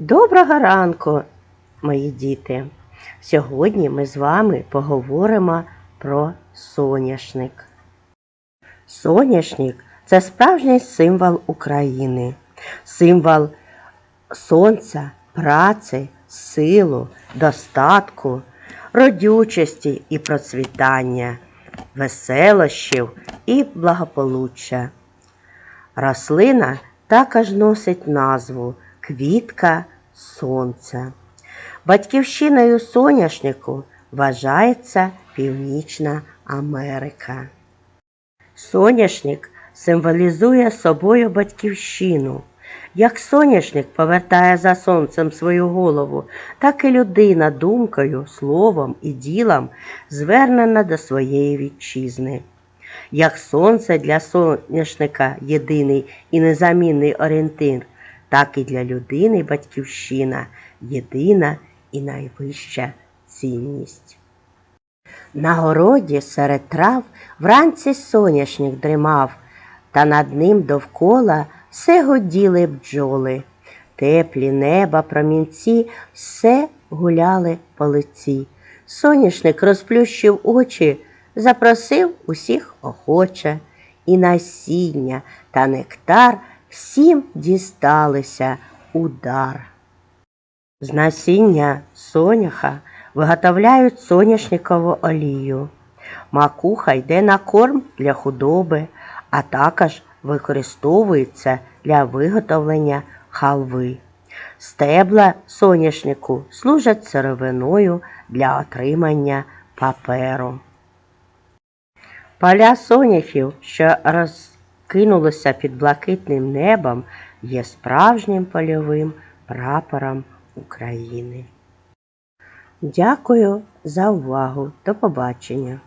Доброго ранку, мої діти! Сьогодні ми з вами поговоримо про соняшник. Соняшник це справжній символ України, символ сонця, праці, силу, достатку, родючості і процвітання, веселощів і благополуччя. Рослина також носить назву квітка сонця. Батьківщиною соняшнику вважається Північна Америка. Соняшник символізує собою батьківщину. Як соняшник повертає за сонцем свою голову, так і людина думкою, словом і ділом звернена до своєї вітчизни. Як сонце для соняшника єдиний і незамінний орієнтир, так і для людини батьківщина єдина і найвища цінність. На городі серед трав вранці соняшник дрімав, та над ним довкола все годіли бджоли. Теплі неба, промінці, все гуляли по лиці. Соняшник розплющив очі, запросив усіх охоче, і насіння та нектар всім дісталися у дар. З насіння соняха виготовляють соняшникову олію. Макуха йде на корм для худоби, а також використовується для виготовлення халви. Стебла соняшнику служать сировиною для отримання паперу. Поля соняхів, що розкинулися під блакитним небом, є справжнім польовим прапором України. Дякую за увагу. До побачення.